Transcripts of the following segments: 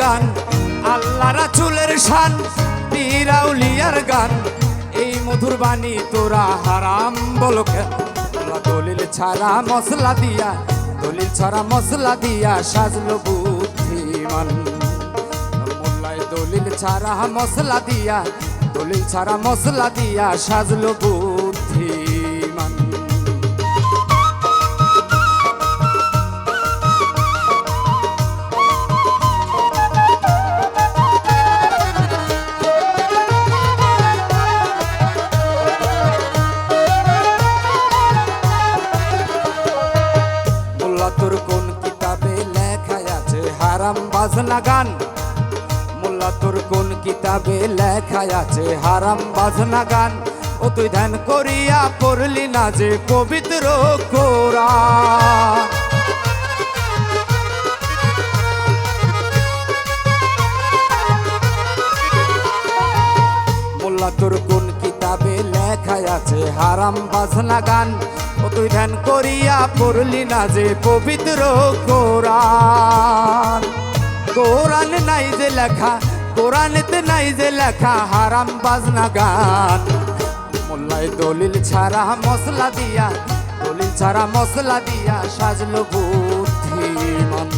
গান আল্লাহ রাছুলের শান পীরাউলিয়ার গান এই মধুর বাণী তোরা হারাম বলো? দলিল ছাড়া মশলা দিয়া, দলিল ছাড়া মশলা দিয়া সাজলো বুদ্ধিমান দলিল ছাড়া মশলা দিয়া, দলিল ছাড়া মশলা দিয়া সাজলো বুদ্ধিমান বাজনা গান। মোল্লা তোর কোন কিতাবে লেখা আছে? হারাম বাজনা গান। ও তুই ধ্যান করিয়া পড়লি না যে পবিত্র তোর কোন কিতাবে লেখা আছে? হারাম বাজনা গান। ও তুই ধ্যান করিয়া পড়লি না যে পবিত্র কোরআন নাই যে লেখা কোরআনেতে নাই যে লেখা, হারাম বাজনা গান। মোল্লায় দলিল ছাড়া মশলা দিয়া, দলিল ছাড়া মশলা দিয়া সাজলো বুদ্ধিমান।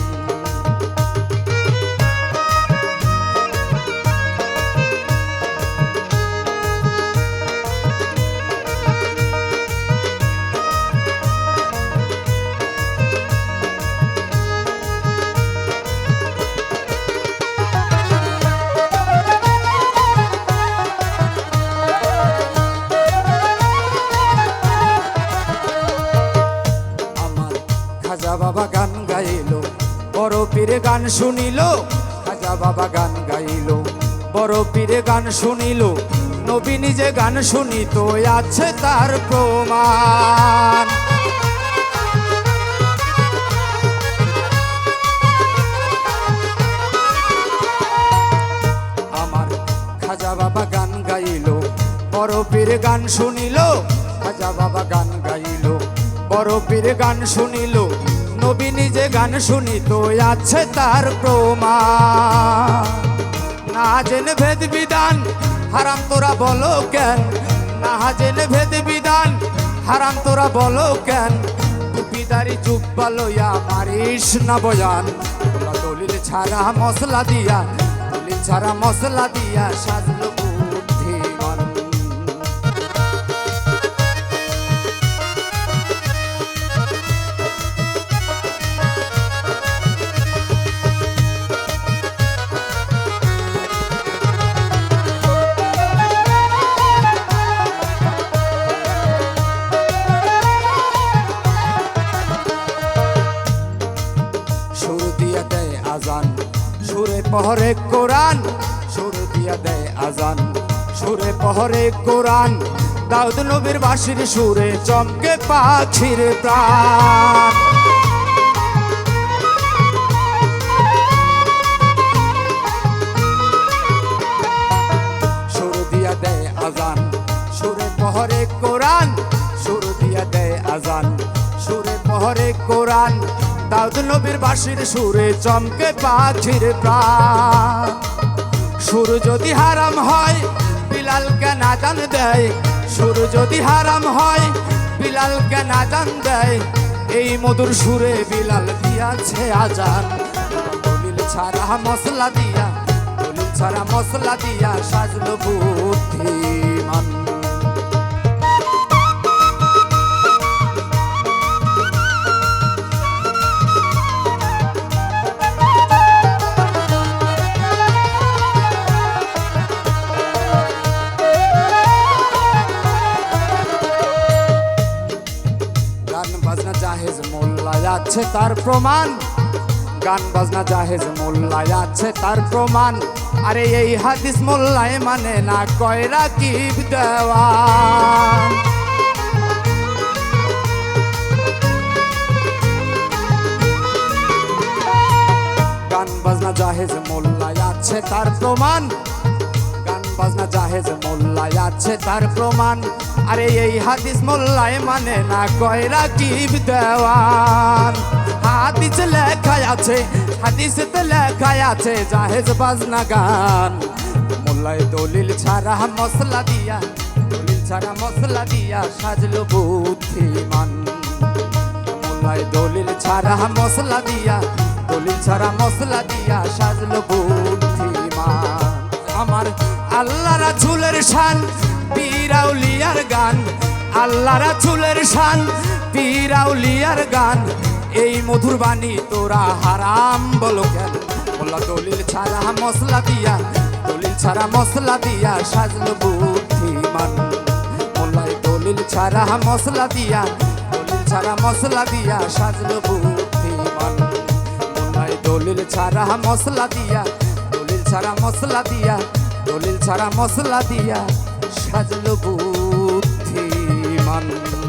পীরে গান শুনিল খাজা বাবা গান গাইলো। বড় পীরে গান শুনিল, নবী নিজে গান শুনিত, আছে তার প্রমাণ। আমার খাজা বাবা গান গাইলো বড় পীর গান শুনিল, খাজা বাবা গান গাইলো বড় পীর গান শুনিল নবী নিজে গান শুনিত আছে তার প্রমাণ। না জেনে ভেদ বিধান, হারাম তোরা বলো কেন? না জেনে ভেদ বিধান, হারাম তোরা বলো কেন? টুপিদারি জুব্বা লইয়া মারিস না বয়ান। দলিল ছাড়া মশলা দিয়া, দলিল ছাড়া মশলা দিয়া সাজলো আজান। সুরে পহরে কোরআন, সুর দিয়া দেয় আজান। সুরে পহরে কোরআন, দাউদ নবীর বাসির সুরে চমকে পাখির প্রাণ। সুর দিয়া দেয় আজান, সুরে পহরে কোরআন, সুর দিয়া দেয় আজান। সুরে পহরে কোরআন দাউদ নবীর বাসির সুরে চমকে পাখির প্রাণ। সুর যদি হারাম হয় বিলাল কেন আজান দেয়। সুর যদি হারাম হয় বিলাল কেন আজান দেয়। এই মধুর সুরে বিলাল দিয়াছে আজান। দলিল ছাড়া মশলা দিয়া, দলিল ছাড়া মশলা দিয়া সাজলো বুদ্ধিমান। জাহেজ মোল্লায় আছে তার প্রমাণ। গান বাজনা জাহেজ মোল্লায় আছে তার প্রমাণ। আরে এই হাদিস মোল্লায় মানে না কয়রা কি দেওয়ান গান বাজনা জাহেজ মোল্লায় আছে তার প্রমাণ। গান বাজনা জাহেজ মোল্লায় আছে তার প্রমাণ। আরে এই হাদিস মোল্লায় মানে না কয়রা কি দেওয়ান? হাদিস লেখায় আছে, হাদিসেতে লেখায় আছে জাহেজ বাজনা গান। মোল্লায় দলিল ছাড়া মশলা দিয়া, দলিল ছাড়া মশলা দিয়া সাজলো বুদ্ধিমান। মোল্লায় দলিল ছাড়া মশলা দিয়া, দলিল ছাড়া মশলা দিয়া সাজলো বুদ্ধিমান। আমার আল্লাহ রাসূলের শান পীরাউলিয়ার গান আল্লাহ রাসূলের শান পীরাউলিয়ার গান। এই মধুর বাণী তোরা হারাম বলো কেন? মোল্লা দলিল ছাড়া মশলা দিয়া, দলিল ছাড়া মশলা দিয়া সাজলো বুদ্ধিমান। মোল্লায় দলিল ছাড়া মশলা দিয়া, দলিল ছাড়া মশলা দিয়া সাজলো বুদ্ধিমান। মোল্লায় দলিল ছাড়া মশলা দিয়া, দলিল ছাড়া মশলা দিয়া, দলিল ছাড়া মশলা দিয়া সাজলো বুদ্ধিমান thank you